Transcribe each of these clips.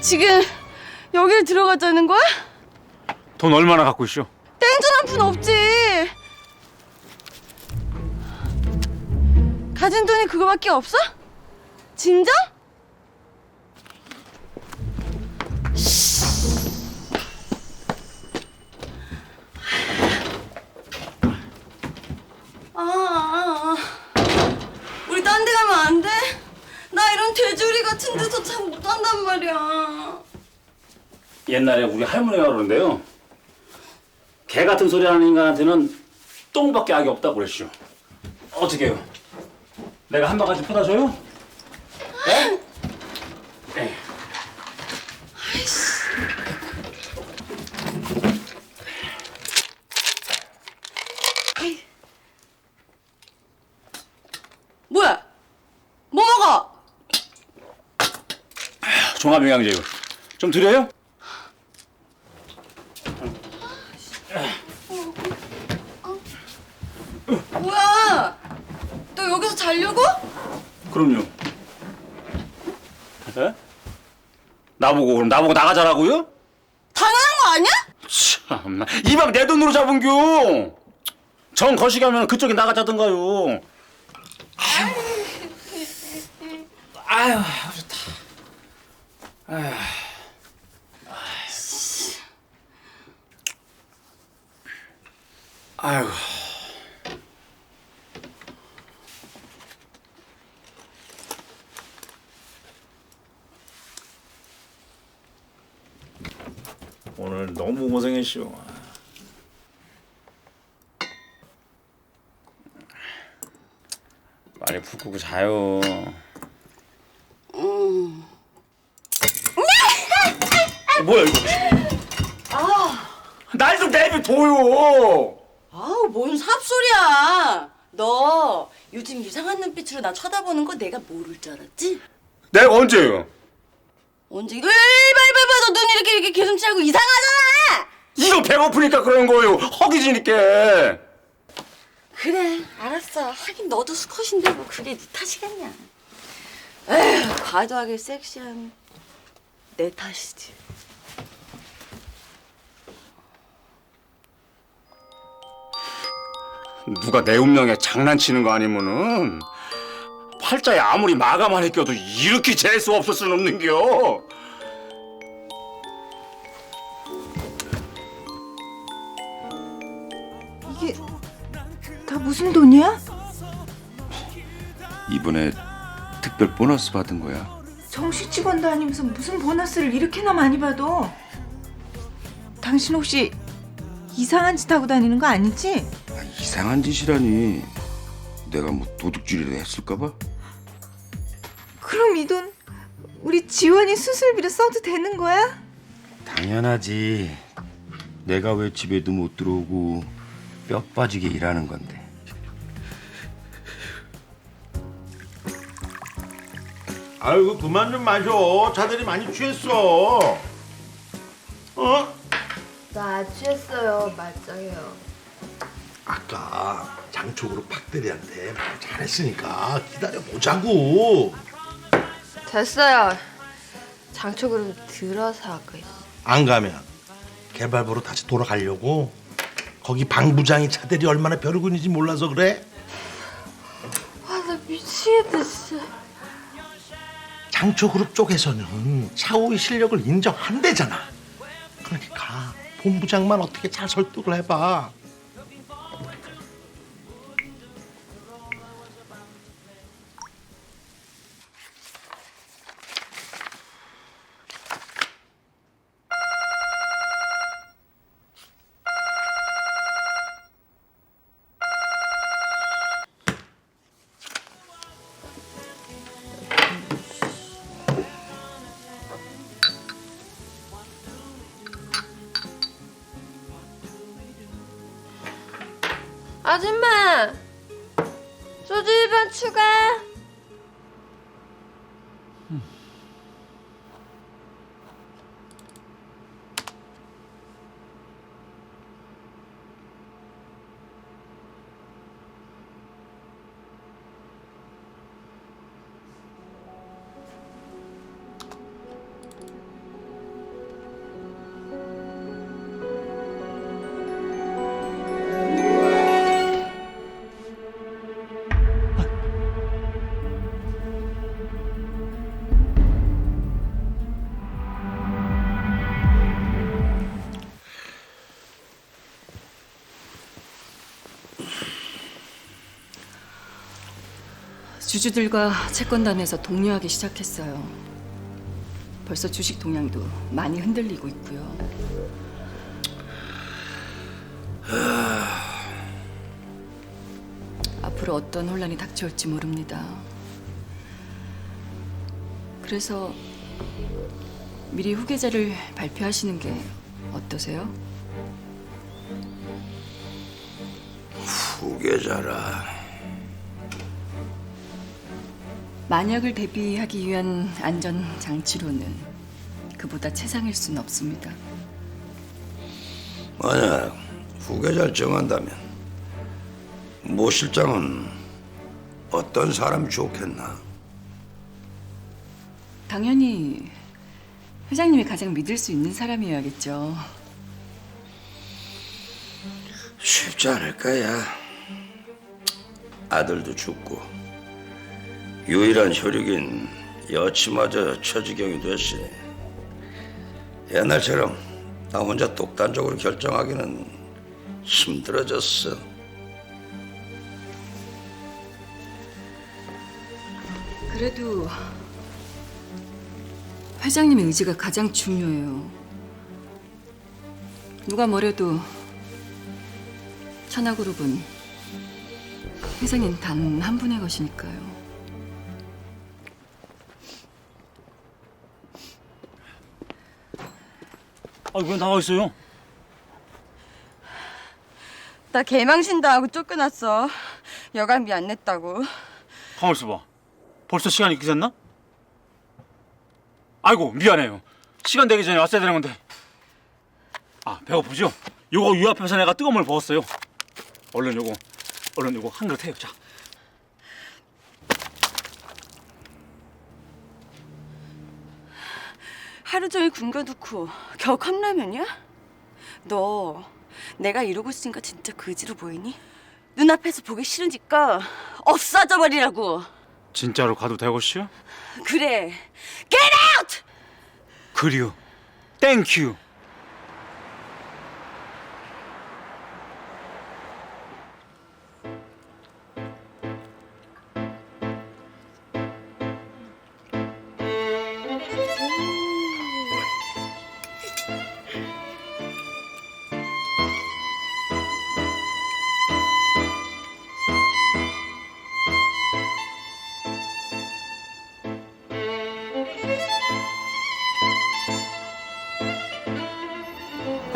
지금 여길 들어가자는 거야? 돈 얼마나 갖고 있어? 땡전 한 푼 없지. 가진 돈이 그거밖에 없어? 진짜? 같은 데서 참못 산단 말이야. 옛날에 우리 할머니가 그러는데요. 개 같은 소리 하는 인간한테는 똥밖에 악이 없다고 그랬죠. 어떻게 해요? 내가 한 바가지 퍼다 줘요? 네? 네. 뭐야? 뭐 먹어? 종합영양제요. 좀 드려요? 뭐야? 너 여기서 자려고? 그럼요. 에? 나보고 그럼 나보고 나가자라고요? 당연한 거 아니야? 참나 이방 내 돈으로 잡은겨. 정 거시가면 그쪽에 나가자던가요. 좋다. 아유. 아유. 오늘 너무 고생했쇼. 많이 푹 끄고 자요. 뭐야 이거? 날좀 내비둬요. 아우 뭔 삽소리야. 너 요즘 이상한 눈빛으로 나 쳐다보는 거 내가 모를 줄 알았지? 내가 언제요? 언제? 이발발발 너눈 이렇게 이렇게 개슴치하고 이상하잖아. 이거 배고프니까 그런 거예요. 허기지니까. 그래 알았어. 하긴 너도 수컷인데 뭐 그게 네 탓이겠냐. 에휴 과도하게 섹시한 내 탓이지. 누가 내 운명에 장난치는 거 아니면은 팔자에 아무리 마감만 해껴도 이렇게 재수 없을 수는 없는겨. 이게 다 무슨 돈이야? 이번에 특별 보너스 받은 거야. 정시 직원도 아니면서 무슨 보너스를 이렇게나 많이 받아? 당신 혹시 이상한 짓 하고 다니는 거 아니지? 아, 이상한 짓이라니. 내가 뭐 도둑질이라 했을까 봐? 그럼 이 돈 우리 지원이 수술비로 써도 되는 거야? 당연하지. 내가 왜 집에도 못 들어오고 뼈 빠지게 일하는 건데. 아이고 그만 좀 마셔. 자들이 많이 취했어. 어? 나 취했어요. 말짱해요. 아까 장촉으로 박대리한테 말 잘했으니까 기다려 보자고. 됐어요. 장촉으로 들어서 있어. 안 가면 개발부로 다시 돌아가려고. 거기 방 부장이 차들이 얼마나 벼르군인지 몰라서 그래. 아, 나 미치겠다, 진짜. 장초그룹 쪽에서는 차우의 실력을 인정한대잖아. 그러니까 본부장만 어떻게 잘 설득을 해봐. 아줌마! 소주 1번 추가! 주주들과 채권단에서 독려하기 시작했어요. 벌써 주식 동향도 많이 흔들리고 있고요. 앞으로 어떤 혼란이 닥쳐올지 모릅니다. 그래서 미리 후계자를 발표하시는 게 어떠세요? 후계자라. 만약을 대비하기 위한 안전 장치로는 그보다 최상일 수는 없습니다. 만약 후계자를 정한다면 모 실장은 어떤 사람이 좋겠나? 당연히 회장님이 가장 믿을 수 있는 사람이어야겠죠. 쉽지 않을 거야. 아들도 죽고 유일한 혈육인 여치마저 처지경이 됐으니 옛날처럼 나 혼자 독단적으로 결정하기는 힘들어졌어. 그래도 회장님의 의지가 가장 중요해요. 누가 뭐래도 천하그룹은 회장님 단 한 분의 것이니까요. 아 왜 나와 있어요? 나 개망신 당하고 쫓겨났어. 여간비 안 냈다고. 가만 있어봐. 벌써 시간이 이렇게 됐나? 아이고 미안해요. 시간 되기 전에 왔어야 되는 건데. 아 배고프죠? 요거 유 앞에서 내가 뜨거운 물 부었어요. 얼른 요거, 얼른 요거 한 그릇 해요. 자. 하루 종일 굶겨놓고 겨우 컵라면이야? 너 내가 이러고 있으니까 진짜 그지로 보이니? 눈앞에서 보기 싫으니까 없어져 버리라고. 진짜로 가도 되겠슈? 그래. Get out! 그리요. 땡큐.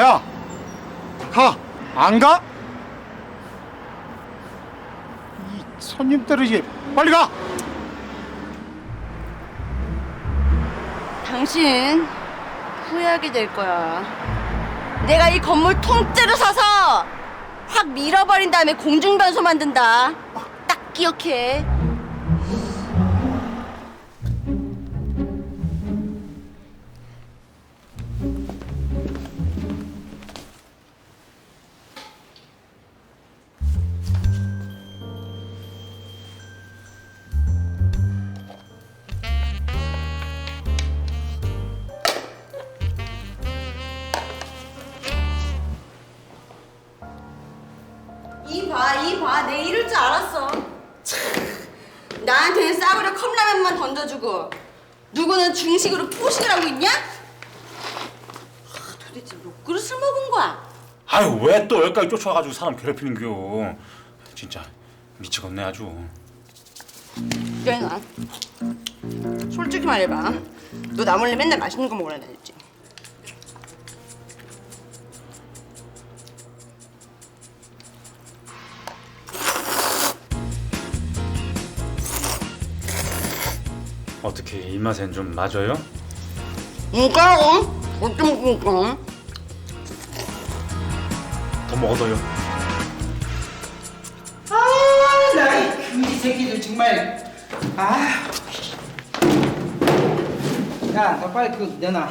야, 가. 안 가? 이 손님 때리지. 빨리 가. 당신 후회하게 될 거야. 내가 이 건물 통째로 사서 확 밀어버린 다음에 공중변소 만든다. 딱 기억해. 컵라면만 던져주고 누구는 중식으로 포식을 하고 있냐? 아, 도대체 몇 그릇을 먹은 거야? 아유 왜 또 여기까지 쫓아가지고 사람 괴롭히는겨? 진짜 미치겠네 아주. 깨나. 솔직히 말해봐. 너 나 몰래 맨날 맛있는 거 먹으러 다녔지? 어떻게 입맛엔 좀 맞아요? 그니까, 어? 어쩜 그니까. 더 먹어둬요. 이 새끼들 정말 아. 야, 너 빨리 그 내놔.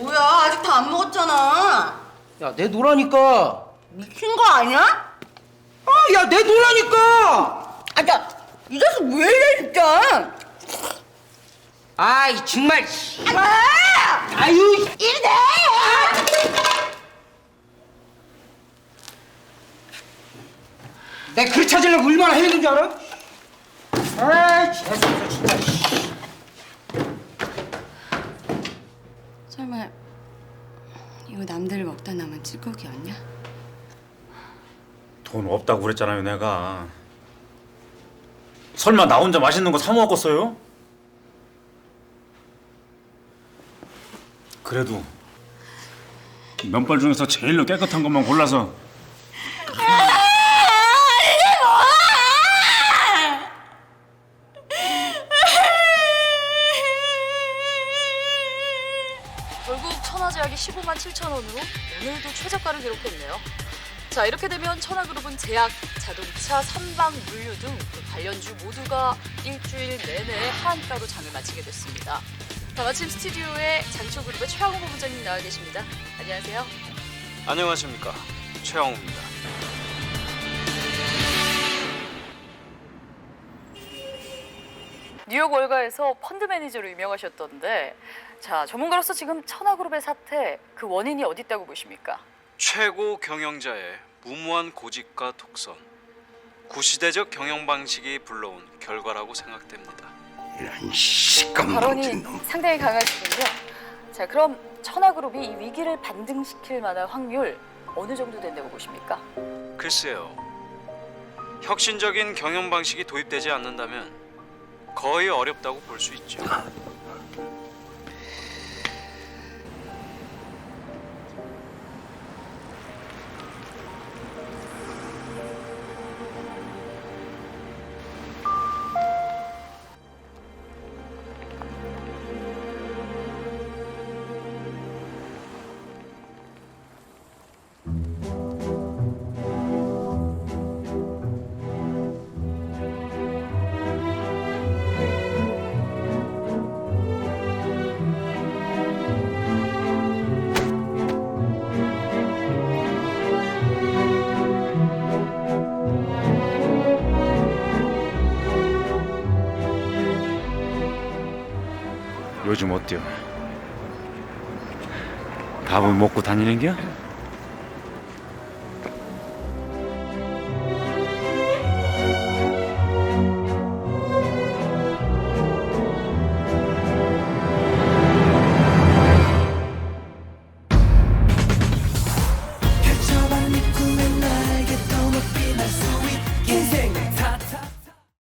뭐야, 아직 다 안 먹었잖아. 야, 내 노라니까. 미친 거 아니야? 아, 야, 내 노라니까. 아, 나, 이 자식 왜 이래, 진짜? 아이, 정말. 아! 아유, 이래! 내가 그릇 찾으려고 얼마나 헤매는 줄 알아? 아이, 아, 재수없어 진짜. 설마 이거 남들 먹다 남은 찌꺼기였냐? 돈 없다고 그랬잖아요, 내가. 설마 나 혼자 맛있는 거 사 먹었어요? 그래도 면발 중에서 제일로 깨끗한 것만 골라서 결국 천하제약이 15만 7천 원으로 오늘도 최저가를 기록했네요. 자 이렇게 되면 천하그룹은 제약, 자동차, 선박, 물류 등그 관련주 모두가 일주일 내내 하한가로 장을 마치게 됐습니다. 자 마침 스튜디오에 장초그룹의 최영호 본부장님 나와 계십니다. 안녕하세요. 안녕하십니까 최영우입니다. 뉴욕 월가에서 펀드 매니저로 유명하셨던데 자 전문가로서 지금 천하그룹의 사태 그 원인이 어디 있다고 보십니까? 최고 경영자의 무모한 고집과 독선, 구시대적 경영 방식이 불러온 결과라고 생각됩니다. 이런 발언이 놈. 상당히 강하시군요. 자 그럼 천하그룹이 이 위기를 반등시킬 만한 확률 어느 정도 된다고 보십니까? 글쎄요, 혁신적인 경영 방식이 도입되지 않는다면 거의 어렵다고 볼 수 있죠. 요즘 어때요? 밥은 먹고 다니는겨?